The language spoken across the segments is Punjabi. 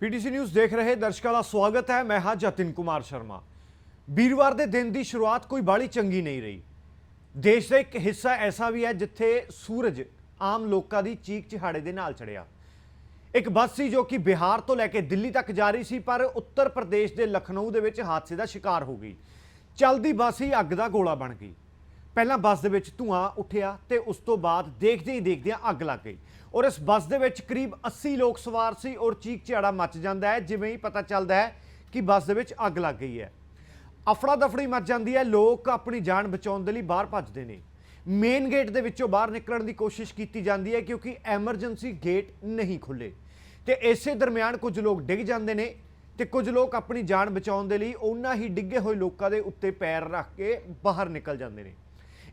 ਪੀਟੀਸੀ ਨਿਊਜ਼ ਦੇਖ ਰਹੇ ਦਰਸ਼ਕਾਂ ਦਾ ਸਵਾਗਤ ਹੈ। ਮੈਂ ਹਾਂ ਜਤਿਨ ਕੁਮਾਰ ਸ਼ਰਮਾ। ਵੀਰਵਾਰ ਦੇ ਦਿਨ ਦੀ ਸ਼ੁਰੂਆਤ ਕੋਈ ਬਾੜੀ ਚੰਗੀ ਨਹੀਂ ਰਹੀ। ਦੇਸ਼ ਦਾ ਇੱਕ ਹਿੱਸਾ ਐਸਾ ਵੀ ਹੈ ਜਿੱਥੇ ਸੂਰਜ ਆਮ ਲੋਕਾਂ ਦੀ ਚੀਕ ਚਿਹਾੜੇ ਦੇ ਨਾਲ ਚੜਿਆ। ਇੱਕ ਬੱਸ ਸੀ ਜੋ ਕਿ ਬਿਹਾਰ ਤੋਂ ਲੈ ਕੇ ਦਿੱਲੀ ਤੱਕ ਜਾ ਰਹੀ ਸੀ, ਪਰ ਉੱਤਰ ਪ੍ਰਦੇਸ਼ ਦੇ ਲਖਨਊ ਦੇ ਵਿੱਚ ਹਾਦਸੇ ਦਾ ਸ਼ਿਕਾਰ ਹੋ ਗਈ। ਚਲਦੀ ਬੱਸ ਹੀ ਅੱਗ ਦਾ ਗੋਲਾ ਬਣ ਗਈ। ਪਹਿਲਾਂ ਬੱਸ ਦੇ ਵਿੱਚ ਧੂਆਂ ਉੱਠਿਆ ਤੇ ਉਸ ਤੋਂ ਬਾਅਦ ਦੇਖਦੇ ਹੀ ਦੇਖਦਿਆਂ ਅੱਗ ਲੱਗ ਗਈ। ਔਰ ਇਸ ਬੱਸ ਦੇ ਵਿੱਚ ਕਰੀਬ 80 ਲੋਕ ਸਵਾਰ ਸੀ ਔਰ ਚੀਕ ਚਿਹਾੜਾ ਮਚ ਜਾਂਦਾ ਹੈ, ਜਿਵੇਂ ਹੀ ਪਤਾ ਚੱਲਦਾ ਹੈ ਕਿ ਬੱਸ ਦੇ ਵਿੱਚ ਅੱਗ ਲੱਗ ਗਈ ਹੈ। ਅਫੜਾ ਦਫੜੀ ਮੱਚ ਜਾਂਦੀ ਹੈ, ਲੋਕ ਆਪਣੀ ਜਾਨ ਬਚਾਉਣ ਦੇ ਲਈ ਬਾਹਰ ਭੱਜਦੇ ਨੇ। ਮੇਨ ਗੇਟ ਦੇ ਵਿੱਚੋਂ ਬਾਹਰ ਨਿਕਲਣ ਦੀ ਕੋਸ਼ਿਸ਼ ਕੀਤੀ ਜਾਂਦੀ ਹੈ ਕਿਉਂਕਿ ਐਮਰਜੈਂਸੀ ਗੇਟ ਨਹੀਂ ਖੁੱਲੇ ਤੇ ਇਸੇ ਦਰਮਿਆਨ ਕੁਝ ਲੋਕ ਡਿੱਗ ਜਾਂਦੇ ਨੇ ਤੇ ਕੁਝ ਲੋਕ ਆਪਣੀ ਜਾਨ ਬਚਾਉਣ ਦੇ ਲਈ ਉਹਨਾਂ ਹੀ ਡਿੱਗੇ ਹੋਏ ਲੋਕਾਂ ਦੇ ਉੱਤੇ ਪੈਰ ਰੱਖ ਕੇ ਬਾਹਰ ਨਿਕਲ ਜਾਂਦੇ ਨੇ।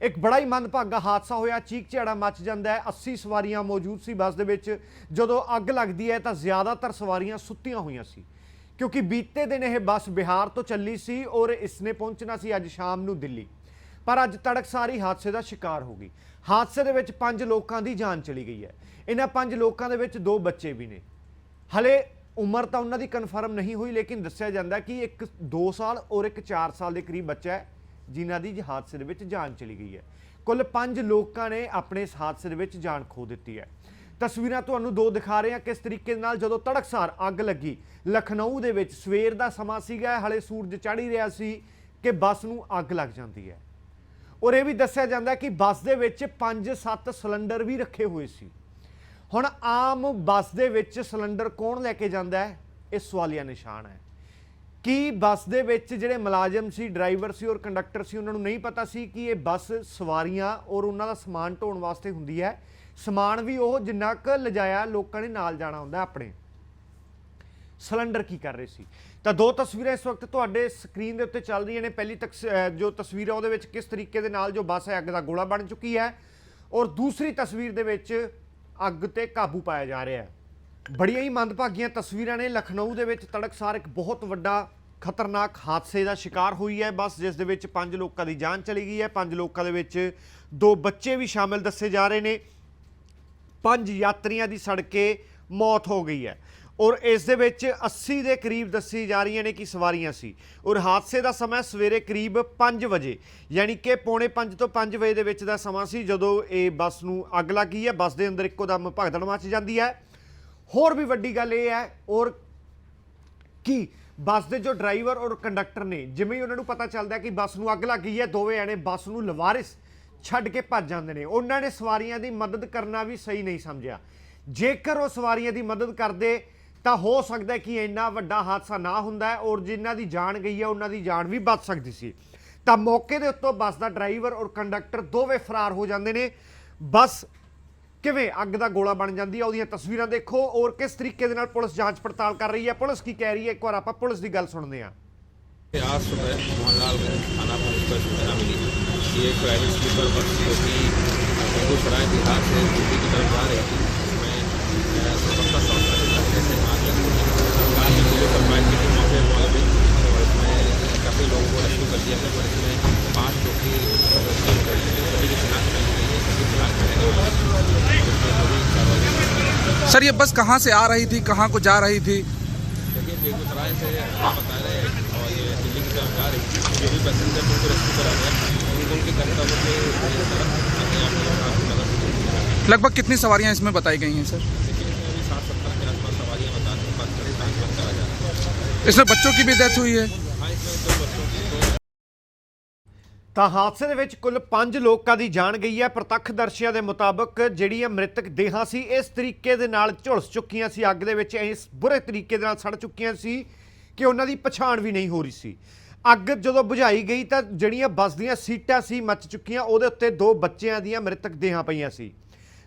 ਇੱਕ ਬੜਾ ਹੀ ਮੰਦਭਾਗਾ ਹਾਦਸਾ ਹੋਇਆ, ਚੀਕ ਝਾੜਾ ਮਚ ਜਾਂਦਾ ਹੈ 80 ਸਵਾਰੀਆਂ ਮੌਜੂਦ ਸੀ ਬੱਸ ਦੇ ਵਿੱਚ। ਜਦੋਂ ਅੱਗ ਲੱਗਦੀ ਹੈ ਤਾਂ ਜ਼ਿਆਦਾਤਰ ਸਵਾਰੀਆਂ ਸੁੱਤੀਆਂ ਹੋਈਆਂ ਸੀ। ਕਿਉਂਕਿ ਬੀਤੇ ਦਿਨ ਇਹ ਬੱਸ ਬਿਹਾਰ ਤੋਂ ਚੱਲੀ ਸੀ ਔਰ ਇਸਨੇ ਪਹੁੰਚਣਾ ਸੀ ਅੱਜ ਸ਼ਾਮ ਨੂੰ ਦਿੱਲੀ। ਪਰ ਅੱਜ ਤੜਕਸਾਰੀ ਹਾਦਸੇ ਦਾ ਸ਼ਿਕਾਰ ਹੋ ਗਈ। ਹਾਦਸੇ ਦੇ ਵਿੱਚ ਪੰਜ ਲੋਕਾਂ ਦੀ ਜਾਨ ਚਲੀ ਗਈ ਹੈ। ਇਹਨਾਂ ਪੰਜ ਲੋਕਾਂ ਦੇ ਵਿੱਚ ਦੋ ਬੱਚੇ ਵੀ ਨੇ। ਹਲੇ ਉਮਰ ਤਾਂ ਉਹਨਾਂ ਦੀ ਕਨਫਰਮ ਨਹੀਂ ਹੋਈ, ਲੇਕਿਨ ਦੱਸਿਆ ਜਾਂਦਾ ਕਿ ਇੱਕ 2 ਸਾਲ ਔਰ ਇੱਕ 4 ਸਾਲ ਦੇ ਕਰੀਬ ਬੱਚਾ ਹੈ। ਜਿਨ੍ਹਾਂ ਦੀ ਹਾਦਸੇ ਦੇ ਵਿੱਚ ਜਾਨ ਚਲੀ ਗਈ ਹੈ। ਕੁੱਲ 5 ਲੋਕਾਂ ਨੇ ਆਪਣੇ ਇਸ ਹਾਦਸੇ ਦੇ ਵਿੱਚ ਜਾਨ ਖੋ ਦਿੱਤੀ ਹੈ। ਤਸਵੀਰਾਂ ਤੁਹਾਨੂੰ ਦੋ ਦਿਖਾ ਰਹੇ ਹਾਂ ਕਿਸ ਤਰੀਕੇ ਨਾਲ ਜਦੋਂ ਤੜਕਸਾਰ ਅੱਗ ਲੱਗੀ। ਲਖਨਊ ਦੇ ਵਿੱਚ ਸਵੇਰ ਦਾ ਸਮਾਂ ਸੀਗਾ, ਹਲੇ ਸੂਰਜ ਚੜ੍ਹ ਹੀ ਰਿਹਾ ਸੀ ਕਿ ਬੱਸ ਨੂੰ ਅੱਗ ਲੱਗ ਜਾਂਦੀ ਹੈ। ਔਰ ਇਹ ਵੀ ਦੱਸਿਆ ਜਾਂਦਾ ਕਿ ਬੱਸ ਦੇ ਵਿੱਚ 5-7 ਸਿਲੰਡਰ ਵੀ ਰੱਖੇ ਹੋਏ ਸੀ। ਹੁਣ ਆਮ ਬੱਸ ਦੇ ਵਿੱਚ ਸਿਲੰਡਰ ਕੌਣ ਲੈ ਕੇ ਜਾਂਦਾ ਹੈ? ਇਹ ਸਵਾਲੀਆ ਨਿਸ਼ਾਨ ਹੈ। ਕੀ ਬੱਸ ਦੇ ਵਿੱਚ ਜਿਹੜੇ ਮੁਲਾਜ਼ਮ ਸੀ, ਡਰਾਈਵਰ ਸੀ ਔਰ ਕੰਡਕਟਰ ਸੀ, ਉਹਨਾਂ ਨੂੰ ਨਹੀਂ ਪਤਾ ਸੀ ਕਿ ਇਹ ਬੱਸ ਸਵਾਰੀਆਂ ਔਰ ਉਹਨਾਂ ਦਾ ਸਮਾਨ ਢੋਣ ਵਾਸਤੇ ਹੁੰਦੀ ਹੈ? ਸਮਾਨ ਵੀ ਉਹ ਜਿੰਨਾ ਕੁ ਲਿਜਾਇਆ, ਲੋਕਾਂ ਨੇ ਨਾਲ ਜਾਣਾ ਹੁੰਦਾ ਆਪਣੇ। ਸਿਲੰਡਰ ਕੀ ਕਰ ਰਹੇ ਸੀ? ਤਾਂ ਦੋ ਤਸਵੀਰਾਂ ਇਸ ਵਕਤ ਤੁਹਾਡੇ ਸਕਰੀਨ ਦੇ ਉੱਤੇ ਚੱਲ ਰਹੀਆਂ ਨੇ। ਪਹਿਲੀ ਤਕਸ- ਜੋ ਤਸਵੀਰ ਹੈ ਉਹਦੇ ਵਿੱਚ ਕਿਸ ਤਰੀਕੇ ਦੇ ਨਾਲ ਜੋ ਬੱਸ ਹੈ ਅੱਗ ਦਾ ਗੋਲਾ ਬਣ ਚੁੱਕੀ ਹੈ ਔਰ ਦੂਸਰੀ ਤਸਵੀਰ ਦੇ ਵਿੱਚ ਅੱਗ ਤੇ ਕਾਬੂ ਪਾਇਆ ਜਾ ਰਿਹਾ ਹੈ। ਬੜੀਆਂ ਹੀ ਮੰਦਭਾਗੀਆਂ ਤਸਵੀਰਾਂ ਨੇ। ਲਖਨਊ ਦੇ ਵਿੱਚ ਤੜਕਸਾਰ ਇੱਕ ਬਹੁਤ ਵੱਡਾ ਖਤਰਨਾਕ ਹਾਦਸੇ ਦਾ ਸ਼ਿਕਾਰ ਹੋਈ ਹੈ। ਬੱਸ ਜਿਸ ਦੇ ਵਿੱਚ ਪੰਜ ਲੋਕਾਂ ਦੀ ਜਾਨ ਚਲੀ ਗਈ ਹੈ। ਪੰਜ ਲੋਕਾਂ ਦੇ ਵਿੱਚ ਦੋ ਬੱਚੇ ਵੀ ਸ਼ਾਮਿਲ ਦੱਸੇ ਜਾ ਰਹੇ ਨੇ। ਪੰਜ ਯਾਤਰੀਆਂ ਦੀ ਸੜ ਕੇ ਮੌਤ ਹੋ ਗਈ ਹੈ। ਔਰ ਇਸ ਦੇ ਵਿੱਚ 80 ਦੇ ਕਰੀਬ ਦੱਸੀ ਜਾ ਰਹੀਆਂ ਨੇ ਕਿ ਸਵਾਰੀਆਂ ਸੀ। ਔਰ ਹਾਦਸੇ ਦਾ ਸਮਾਂ ਸਵੇਰੇ ਕਰੀਬ 5 ਵਜੇ, ਯਾਨੀ ਕਿ ਪੌਣੇ 5 ਤੋਂ 5 ਵਜੇ ਦੇ ਵਿੱਚ ਦਾ ਸਮਾਂ ਸੀ, ਜਦੋਂ ਇਹ ਬੱਸ ਨੂੰ ਅੱਗ ਲੱਗੀ ਹੈ। ਬੱਸ ਦੇ ਅੰਦਰ ਇੱਕੋ ਦਮ ਭਗਦੜ ਮਚ ਜਾਂਦੀ ਹੈ। ਹੋਰ ਵੀ ਵੱਡੀ ਗੱਲ ਇਹ ਹੈ, ਔਰ ਕਿ ਬੱਸ ਦੇ ਜੋ ਡਰਾਈਵਰ ਔਰ ਕੰਡਕਟਰ ਨੇ, ਜਿਵੇਂ ਹੀ ਉਹਨਾਂ ਨੂੰ ਪਤਾ ਚੱਲਦਾ ਕਿ ਬੱਸ ਨੂੰ ਅੱਗ ਲੱਗ ਗਈ ਹੈ, ਦੋਵੇਂ ਆਣੇ ਬੱਸ ਨੂੰ ਲਵਾਰਿਸ ਛੱਡ ਕੇ ਭੱਜ ਜਾਂਦੇ ਨੇ। ਉਹਨਾਂ ਨੇ ਸਵਾਰੀਆਂ ਦੀ ਮਦਦ ਕਰਨਾ ਵੀ ਸਹੀ ਨਹੀਂ ਸਮਝਿਆ। ਜੇਕਰ ਉਹ ਸਵਾਰੀਆਂ ਦੀ ਮਦਦ ਕਰਦੇ, ਤਾਂ ਹੋ ਸਕਦਾ ਕਿ ਇੰਨਾ ਵੱਡਾ ਹਾਦਸਾ ਨਾ ਹੁੰਦਾ ਔਰ ਜਿਨ੍ਹਾਂ ਦੀ ਜਾਨ ਗਈ ਹੈ, ਉਹਨਾਂ ਦੀ ਜਾਨ ਵੀ ਬਚ ਸਕਦੀ ਸੀ। ਤਾਂ ਮੌਕੇ ਦੇ ਉੱਤੋਂ ਬੱਸ ਦਾ ਡਰਾਈਵਰ ਔਰ ਕੰਡਕਟਰ ਦੋਵੇਂ ਫਰਾਰ ਹੋ ਜਾਂਦੇ ਨੇ। ਬੱਸ ਕਿਵੇਂ ਅੱਗ ਦਾ ਗੋਲਾ ਬਣ ਜਾਂਦੀ ਹੈ ਉਹਦੀਆਂ ਤਸਵੀਰਾਂ ਦੇਖੋ ਔਰ ਕਿਸ ਤਰੀਕੇ ਦੇ ਨਾਲ ਪੁਲਿਸ ਜਾਂਚ ਪੜਤਾਲ ਕਰ ਰਹੀ ਹੈ ਪੁਲਿਸ ਕੀ ਕਹਿ ਰਹੀ ਹੈ ਇੱਕ ਵਾਰ ਆਪਾਂ ਪੁਲਿਸ ਦੀ ਗੱਲ ਸੁਣਦੇ ਹਾਂ आज सुबह मोहनलाल थाना पुलिस पर सूचना मिली कि एक प्राइवेट स्लीपर बस जो कि बेगूसराय बिहार से दिल्ली की तरफ जा रही थी सर ये बस कहाँ से आ रही थी कहाँ को जा रही थी? देखिए बेगूसराय से आप बता रहे हैं और ये दिल्ली की तरफ़ जा रही थी जो भी पैसेंजर उनको रेस्क्यू करा गया उनको उनके गंतव्य के तरफ़ अपने आप आपकी मदद से पहुँचा गया। लगभग कितनी सवारियाँ इसमें बताई गई हैं सर? इसमें है बच्चों की भी डेथ हुई है? ਤਾਂ ਹਾਦਸੇ ਦੇ ਵਿੱਚ ਕੁੱਲ 5 ਲੋਕਾਂ ਦੀ ਜਾਨ ਗਈ ਹੈ। ਪ੍ਰਤੱਖਦਰਸ਼ੀਆਂ ਦੇ ਮੁਤਾਬਕ ਜਿਹੜੀਆਂ ਮ੍ਰਿਤਕ ਦੇਹਾਂ ਸੀ, ਇਸ ਤਰੀਕੇ ਦੇ ਨਾਲ ਝੁਲਸ ਚੁੱਕੀਆਂ ਸੀ। ਅੱਗ ਦੇ ਵਿੱਚ ਇਸ ਬੁਰੇ ਤਰੀਕੇ ਦੇ ਨਾਲ ਸੜ ਚੁੱਕੀਆਂ ਸੀ ਕਿ ਉਹਨਾਂ ਦੀ ਪਛਾਣ ਵੀ ਨਹੀਂ ਹੋ ਰਹੀ ਸੀ। ਅੱਗ ਜਦੋਂ ਬੁਝਾਈ ਗਈ ਤਾਂ ਜਿਹੜੀਆਂ ਬੱਸ ਦੀਆਂ ਸੀਟਾਂ ਸੀ, ਮੱਚ ਚੁੱਕੀਆਂ। ਉਹਦੇ ਉੱਤੇ ਦੋ ਬੱਚਿਆਂ ਦੀਆਂ ਮ੍ਰਿਤਕ ਦੇਹਾਂ ਪਈਆਂ ਸੀ।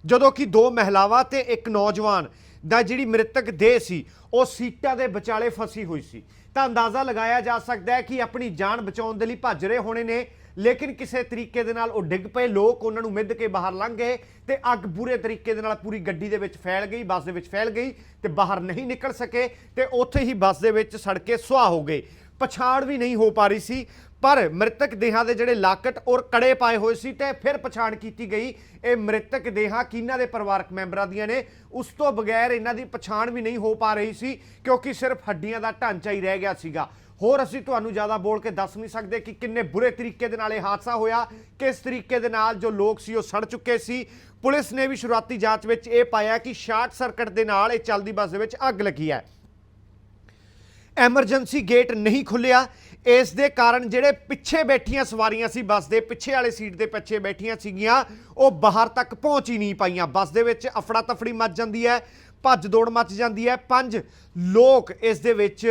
ਜਦੋਂ ਕਿ ਦੋ ਮਹਿਲਾਵਾਂ ਤੇ ਇੱਕ ਨੌਜਵਾਨ ਦਾ ਜਿਹੜੀ ਮ੍ਰਿਤਕ ਦੇਹ ਸੀ, ਉਹ ਸੀਟਾਂ ਦੇ ਵਿਚਾਲੇ ਫਸੀ ਹੋਈ ਸੀ। ਤਾਂ ਅੰਦਾਜ਼ਾ ਲਗਾਇਆ ਜਾ ਸਕਦਾ ਹੈ ਕਿ ਆਪਣੀ ਜਾਨ ਬਚਾਉਣ ਦੇ ਲਈ ਭੱਜ ਰਹੇ ਹੋਣੇ ਨੇ। ਲੇਕਿਨ ਕਿਸੇ ਤਰੀਕੇ ਦੇ ਨਾਲ ਉਹ ਡਿੱਗ ਪਏ, ਲੋਕ ਉਹਨਾਂ ਨੂੰ ਮਿੱਧ ਕੇ ਬਾਹਰ ਲੰਘ ਗਏ ਤੇ ਅੱਗ ਬੁਰੇ ਤਰੀਕੇ ਦੇ ਨਾਲ ਪੂਰੀ ਗੱਡੀ ਦੇ ਵਿੱਚ ਫੈਲ ਗਈ, ਬੱਸ ਦੇ ਵਿੱਚ ਫੈਲ ਗਈ ਤੇ ਬਾਹਰ ਨਹੀਂ ਨਿਕਲ ਸਕੇ ਤੇ ਉੱਥੇ ਹੀ ਬੱਸ ਦੇ ਵਿੱਚ ਸੜ ਕੇ ਸੁਆਹ ਹੋ ਗਏ। ਪਛਾਣ ਵੀ ਨਹੀਂ ਹੋ ਪਾ ਰਹੀ ਸੀ, ਪਰ ਮ੍ਰਿਤਕ ਦੇਹਾਂ ਦੇ ਜਿਹੜੇ ਲਾਕਟ ਔਰ ਕੜੇ ਪਾਏ ਹੋਏ ਸੀ ਤੇ ਫਿਰ ਪਛਾਣ ਕੀਤੀ ਗਈ। ਇਹ ਮ੍ਰਿਤਕ ਦੇਹਾਂ ਕਿਹਨਾਂ ਦੇ ਪਰਿਵਾਰਕ ਮੈਂਬਰਾਂ ਦੀਆਂ ਨੇ? ਉਸ ਤੋਂ ਬਗੈਰ ਇਹਨਾਂ ਦੀ ਪਛਾਣ ਵੀ ਨਹੀਂ ਹੋ ਪਾ ਰਹੀ ਸੀ, ਕਿਉਂਕਿ ਸਿਰਫ ਹੱਡੀਆਂ ਦਾ ਢਾਂਚਾ ਹੀ ਰਹਿ ਗਿਆ ਸੀਗਾ। ਹੋਰ ਅਸੀਂ ਤੁਹਾਨੂੰ ਜ਼ਿਆਦਾ ਬੋਲ ਕੇ ਦੱਸ ਨਹੀਂ ਸਕਦੇ ਕਿ ਕਿੰਨੇ ਬੁਰੇ ਤਰੀਕੇ ਦੇ ਨਾਲ ਇਹ ਹਾਦਸਾ ਹੋਇਆ, ਕਿਸ ਤਰੀਕੇ ਦੇ ਨਾਲ ਜੋ ਲੋਕ ਸੀ ਉਹ ਸੜ ਚੁੱਕੇ ਸੀ। ਪੁਲਿਸ ਨੇ ਵੀ ਸ਼ੁਰੂਆਤੀ ਜਾਂਚ ਵਿੱਚ ਇਹ ਪਾਇਆ ਕਿ ਸ਼ਾਰਟ ਸਰਕਟ ਦੇ ਨਾਲ ਇਹ ਚੱਲਦੀ ਬੱਸ ਦੇ ਵਿੱਚ ਅੱਗ ਲੱਗੀ ਹੈ। ਐਮਰਜੈਂਸੀ ਗੇਟ ਨਹੀਂ ਖੁੱਲਿਆ ਇਸ ਦੇ ਕਾਰਨ ਜਿਹੜੇ ਪਿੱਛੇ ਬੈਠੀਆਂ ਸਵਾਰੀਆਂ ਸੀ, ਬੱਸ ਦੇ ਪਿੱਛੇ ਵਾਲੇ ਸੀਟ ਦੇ ਪਿੱਛੇ ਬੈਠੀਆਂ ਸੀਗੀਆਂ, ਉਹ ਬਾਹਰ ਤੱਕ ਪਹੁੰਚ ਹੀ ਨਹੀਂ ਪਾਈਆਂ। ਬੱਸ ਦੇ ਵਿੱਚ ਅਫੜਾ ਤਫੜੀ ਮੱਚ ਜਾਂਦੀ ਹੈ, ਭੱਜ ਦੌੜ ਮੱਚ ਜਾਂਦੀ ਹੈ। ਪੰਜ ਲੋਕ ਇਸ ਦੇ ਵਿੱਚ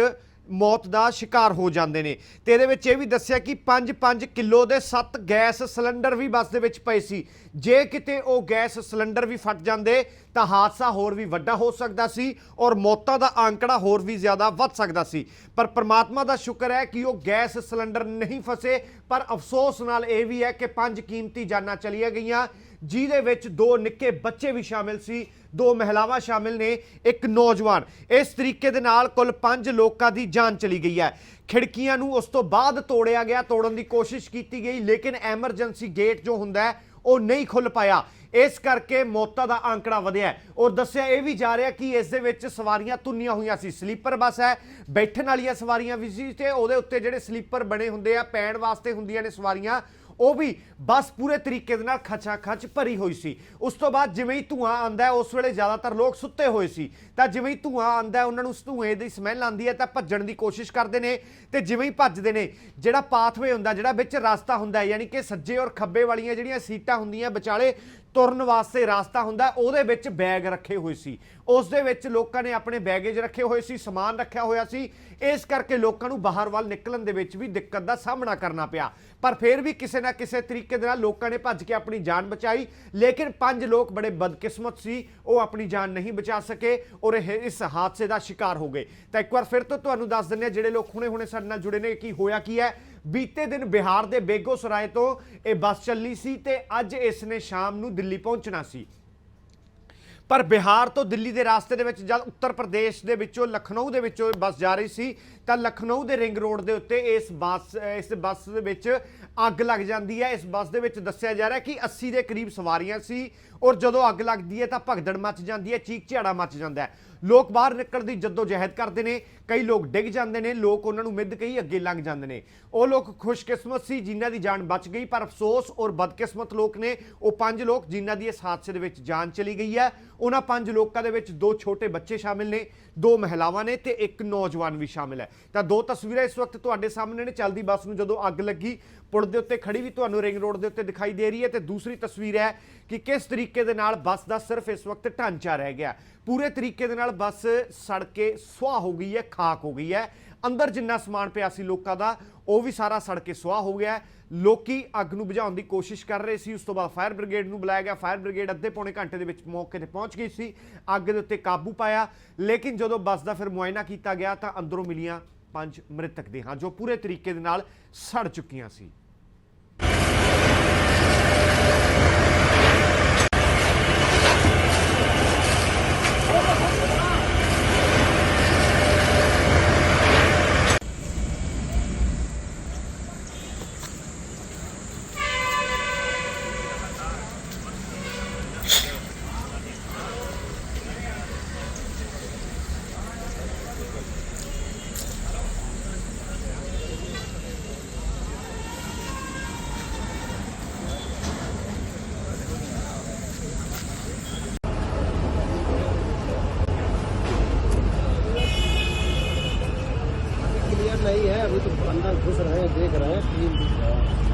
ਮੌਤ ਦਾ ਸ਼ਿਕਾਰ ਹੋ ਜਾਂਦੇ ਨੇ। ਤੇ ਇਹਦੇ ਵਿੱਚ ਇਹ ਵੀ ਦੱਸਿਆ ਕਿ 5-5 ਕਿਲੋ ਦੇ 7 ਗੈਸ ਸਿਲੰਡਰ ਵੀ ਬੱਸ ਦੇ ਵਿੱਚ ਪਏ ਸੀ। ਜੇ ਕਿਤੇ ਉਹ ਗੈਸ ਸਿਲੰਡਰ ਵੀ ਫਟ ਜਾਂਦੇ ਤਾਂ ਹਾਦਸਾ ਹੋਰ ਵੀ ਵੱਡਾ ਹੋ ਸਕਦਾ ਸੀ ਔਰ ਮੌਤਾਂ ਦਾ ਅੰਕੜਾ ਹੋਰ ਵੀ ਜ਼ਿਆਦਾ ਵੱਧ ਸਕਦਾ ਸੀ। ਪਰ ਪ੍ਰਮਾਤਮਾ ਦਾ ਸ਼ੁਕਰ ਹੈ ਕਿ ਉਹ ਗੈਸ ਸਿਲੰਡਰ ਨਹੀਂ ਫਸੇ। ਪਰ ਅਫਸੋਸ ਨਾਲ ਇਹ ਵੀ ਹੈ ਕਿ ਪੰਜ ਕੀਮਤੀ ਜਾਨਾਂ ਚਲੀਆਂ ਗਈਆਂ, ਜਿਹਦੇ ਵਿੱਚ ਦੋ ਨਿੱਕੇ ਬੱਚੇ ਵੀ ਸ਼ਾਮਿਲ ਸੀ, ਦੋ ਮਹਿਲਾਵਾਂ ਸ਼ਾਮਿਲ ਨੇ, ਇੱਕ ਨੌਜਵਾਨ। ਇਸ ਤਰੀਕੇ ਦੇ ਨਾਲ ਕੁੱਲ 5 ਲੋਕਾਂ ਦੀ ਜਾਨ ਚਲੀ ਗਈ ਹੈ। ਖਿੜਕੀਆਂ ਨੂੰ ਉਸ ਤੋਂ ਬਾਅਦ ਤੋੜਿਆ ਗਿਆ, ਤੋੜਨ ਦੀ ਕੋਸ਼ਿਸ਼ ਕੀਤੀ ਗਈ, ਲੇਕਿਨ ਐਮਰਜੈਂਸੀ ਗੇਟ ਜੋ ਹੁੰਦਾ ਹੈ ਉਹ ਨਹੀਂ ਖੁੱਲ ਪਾਇਆ। ਇਸ ਕਰਕੇ ਮੌਤਾਂ ਦਾ ਅੰਕੜਾ ਵਧਿਆ ਔਰ ਦੱਸਿਆ ਇਹ ਵੀ ਜਾ ਰਿਹਾ ਕਿ ਇਸ ਦੇ ਵਿੱਚ ਸਵਾਰੀਆਂ ਤੁੰਨੀਆਂ ਹੋਈਆਂ ਸੀ। ਸਲੀਪਰ ਬੱਸ ਹੈ, ਬੈਠਣ ਵਾਲੀਆਂ ਸਵਾਰੀਆਂ ਵੀ ਸੀ ਤੇ ਉਹਦੇ ਉੱਤੇ ਜਿਹੜੇ ਸਲੀਪਰ ਬਣੇ ਹੁੰਦੇ ਆ, ਪੈਣ ਵਾਸਤੇ ਹੁੰਦੀਆਂ ਨੇ ਸਵਾਰੀਆਂ ਉਹ ਵੀ ਬੱਸ ਪੂਰੇ ਤਰੀਕੇ ਦੇ ਨਾਲ ਖਚਾ ਖਚ ਭਰੀ ਹੋਈ ਸੀ। ਉਸ ਤੋਂ ਬਾਅਦ ਜਿਵੇਂ ਹੀ ਧੂਆਂ ਆਂਦਾ ਉਸ ਵੇਲੇ ਜ਼ਿਆਦਾਤਰ ਲੋਕ ਸੁੱਤੇ ਹੋਏ ਸੀ। ਤਾਂ ਜਿਵੇਂ ਹੀ ਧੂਆਂ ਆਂਦਾ ਉਹਨਾਂ ਨੂੰ ਉਸ ਧੂਏ ਦੀ ਸਮੈਲ ਆਂਦੀ ਹੈ, ਤਾਂ ਭੱਜਣ ਦੀ ਕੋਸ਼ਿਸ਼ ਕਰਦੇ ਨੇ ਤੇ ਜਿਵੇਂ ਹੀ ਭੱਜਦੇ ਨੇ, ਜਿਹੜਾ ਪਾਥਵੇ ਹੁੰਦਾ, ਜਿਹੜਾ ਵਿੱਚ ਰਸਤਾ ਹੁੰਦਾ ਯਾਨੀ ਕਿ ਸੱਜੇ ਔਰ ਖੱਬੇ ਵਾਲੀਆਂ ਜਿਹੜੀਆਂ ਸੀਟਾਂ ਹੁੰਦੀਆਂ, ਵਿਚਾਲੇ ਤੁਰਨ ਵਾਸਤੇ ਰਾਸਤਾ ਹੁੰਦਾ, ਉਹਦੇ ਵਿੱਚ ਬੈਗ ਰੱਖੇ ਹੋਏ ਸੀ। ਉਸ ਦੇ ਵਿੱਚ ਲੋਕਾਂ ਨੇ ਆਪਣੇ ਬੈਗੇਜ ਰੱਖੇ ਹੋਏ ਸੀ, ਸਮਾਨ ਰੱਖਿਆ ਹੋਇਆ ਸੀ। ਇਸ ਕਰਕੇ ਲੋਕਾਂ ਨੂੰ ਬਾਹਰ ਵੱਲ ਨਿਕਲਣ ਦੇ ਵਿੱਚ ਵੀ ਦਿੱਕਤ ਦਾ ਸਾਹਮਣਾ ਕਰਨਾ ਪਿਆ। ਪਰ ਫਿਰ ਵੀ ਕਿਸੇ ਨਾ ਕਿਸੇ ਤਰੀਕੇ ਦੇ ਨਾਲ ਲੋਕਾਂ ਨੇ ਭੱਜ ਕੇ ਆਪਣੀ ਜਾਨ ਬਚਾਈ। ਲੇਕਿਨ ਪੰਜ ਲੋਕ ਬੜੇ ਬਦਕਿਸਮਤ ਸੀ, ਉਹ ਆਪਣੀ ਜਾਨ ਨਹੀਂ ਬਚਾ ਸਕੇ ਔਰ ਇਹ ਇਸ ਹਾਦਸੇ ਦਾ ਸ਼ਿਕਾਰ ਹੋ ਗਏ। ਤਾਂ ਇੱਕ ਵਾਰ ਫਿਰ ਤੋਂ ਤੁਹਾਨੂੰ ਦੱਸ ਦਿੰਦੇ ਹਾਂ ਜਿਹੜੇ ਲੋਕ ਹੁਣੇ-ਹੁਣੇ ਸਾਡੇ ਨਾਲ ਜੁੜੇ ਨੇ, ਕੀ ਹੋਇਆ, ਕੀ ਹੈ। ਬੀਤੇ ਦਿਨ ਬਿਹਾਰ ਦੇ ਬੇਗੋਸਰਾਏ ਤੋਂ ਇਹ ਬੱਸ ਚੱਲੀ ਸੀ ਤੇ ਅੱਜ ਇਸ ਨੇ ਸ਼ਾਮ ਨੂੰ ਦਿੱਲੀ ਪਹੁੰਚਣਾ ਸੀ। ਪਰ ਬਿਹਾਰ ਤੋਂ ਦਿੱਲੀ ਦੇ ਰਾਸਤੇ ਦੇ ਵਿੱਚ ਜਦ ਉੱਤਰ ਪ੍ਰਦੇਸ਼ ਦੇ ਵਿੱਚੋਂ, ਲਖਨਊ ਦੇ ਵਿੱਚੋਂ ਇਹ ਬੱਸ ਜਾ ਰਹੀ ਸੀ, ਤਾਂ ਲਖਨਊ ਦੇ ਰਿੰਗ ਰੋਡ ਦੇ ਉੱਤੇ ਇਸ ਬੱਸ ਇਸ ਬੱਸ ਦੇ ਵਿੱਚ ਅੱਗ ਲੱਗ ਜਾਂਦੀ ਹੈ। ਇਸ ਬੱਸ ਦੇ ਵਿੱਚ ਦੱਸਿਆ ਜਾ ਰਿਹਾ ਕਿ 80 ਦੇ ਕਰੀਬ ਸਵਾਰੀਆਂ ਸੀ ਔਰ ਜਦੋਂ ਅੱਗ ਲੱਗਦੀ ਹੈ ਤਾਂ ਭਗਦੜ ਮਚ ਜਾਂਦੀ ਹੈ ਚੀਕ ਝਾੜਾ ਮਚ ਜਾਂਦਾ ਹੈ। ਲੋਕ ਬਾਹਰ ਨਿਕਲਣ ਦੀ ਜੱਦੋ ਜਹਿਦ ਕਰਦੇ ਨੇ, ਕਈ ਲੋਕ ਡਿੱਗ ਜਾਂਦੇ ਨੇ, ਲੋਕ ਉਹਨਾਂ ਨੂੰ ਮਿੱਧ ਕਈ ਅੱਗੇ ਲੰਘ ਜਾਂਦੇ ਨੇ। ਉਹ ਲੋਕ ਖੁਸ਼ਕਿਸਮਤ ਸੀ ਜਿਨ੍ਹਾਂ ਦੀ ਜਾਨ ਬਚ ਗਈ, ਪਰ ਅਫਸੋਸ ਔਰ ਬਦਕਿਸਮਤ ਲੋਕ ਨੇ, ਉਹ ਪੰਜ ਲੋਕ ਜਿਨ੍ਹਾਂ ਦੀ ਇਸ ਹਾਦਸੇ ਦੇ ਵਿੱਚ ਜਾਨ ਚਲੀ ਗਈ ਹੈ। ਉਹਨਾਂ ਪੰਜ ਲੋਕਾਂ ਦੇ ਵਿੱਚ ਦੋ ਛੋਟੇ ਬੱਚੇ ਸ਼ਾਮਿਲ ਨੇ, ਦੋ ਮਹਿਲਾਵਾਂ ਨੇ ਤੇ ਇੱਕ ਨੌਜਵਾਨ ਵੀ ਸ਼ਾਮਿਲ ਹੈ। ਤਾਂ ਦੋ ਤਸਵੀਰਾਂ ਇਸ ਵਕਤ ਤੁਹਾਡੇ ਸਾਹਮਣੇ ਨੇ, ਚੱਲਦੀ ਬੱਸ ਨੂੰ ਜਦੋਂ ਅੱਗ ਲੱਗੀ, ਪੁਲ ਦੇ ਉੱਤੇ ਖੜੀ ਵੀ ਤੁਹਾਨੂੰ ਰਿੰਗ ਰੋਡ ਦੇ ਉੱਤੇ ਦਿਖਾਈ ਦੇ ਰਹੀ ਹੈ ਤੇ ਦੂਸਰੀ ਤਸਵੀਰ ਹੈ ਕਿ ਕਿਸ ਤਰੀਕੇ ਦੇ ਨਾਲ ਬੱਸ ਦਾ ਸਿਰਫ ਇਸ ਵਕਤ ਢਾਂਚਾ ਰਹਿ ਗਿਆ। ਪੂਰੇ ਤਰੀਕੇ ਦੇ ਨਾਲ ਬੱਸ ਸੜ ਕੇ ਸੁਆਹ ਹੋ ਗਈ ਹੈ, ਖਾਕ ਹੋ ਗਈ ਹੈ। ਅੰਦਰ ਜਿੰਨਾ ਸਮਾਨ ਪਿਆ ਸੀ ਲੋਕਾਂ ਦਾ, ਉਹ ਵੀ ਸਾਰਾ ਸੜ ਕੇ ਸੁਆਹ ਹੋ ਗਿਆ ਹੈ। ਲੋਕੀ ਅੱਗ ਨੂੰ ਬੁਝਾਉਣ ਦੀ ਕੋਸ਼ਿਸ਼ ਕਰ ਰਹੇ ਸੀ। ਉਸ ਤੋਂ ਬਾਅਦ ਫਾਇਰ ਬ੍ਰਿਗੇਡ ਨੂੰ ਬੁਲਾਇਆ ਗਿਆ। ਫਾਇਰ ਬ੍ਰਿਗੇਡ ਅੱਧੇ ਪੌਣੇ ਘੰਟੇ ਦੇ ਵਿੱਚ ਮੌਕੇ ਤੇ ਪਹੁੰਚ ਗਈ ਸੀ। ਅੱਗ ਦੇ ਉੱਤੇ ਕਾਬੂ ਪਾਇਆ। ਲੇਕਿਨ ਜਦੋਂ ਬੱਸ ਦਾ ਫਿਰ ਮੁਆਇਨਾ ਕੀਤਾ ਗਿਆ ਤਾਂ ਅੰਦਰੋਂ ਮਿਲੀਆਂ ਪੰਜ ਮ੍ਰਿਤਕ ਦੇਹਾਂ ਜੋ ਪੂਰੇ ਤਰੀਕੇ ਦੇ ਨਾਲ ਸੜ ਚੁੱਕੀਆਂ ਸੀ। है अभी तो अंदर घुस रहे हैं देख रहे हैं क्लीन दिख रहा है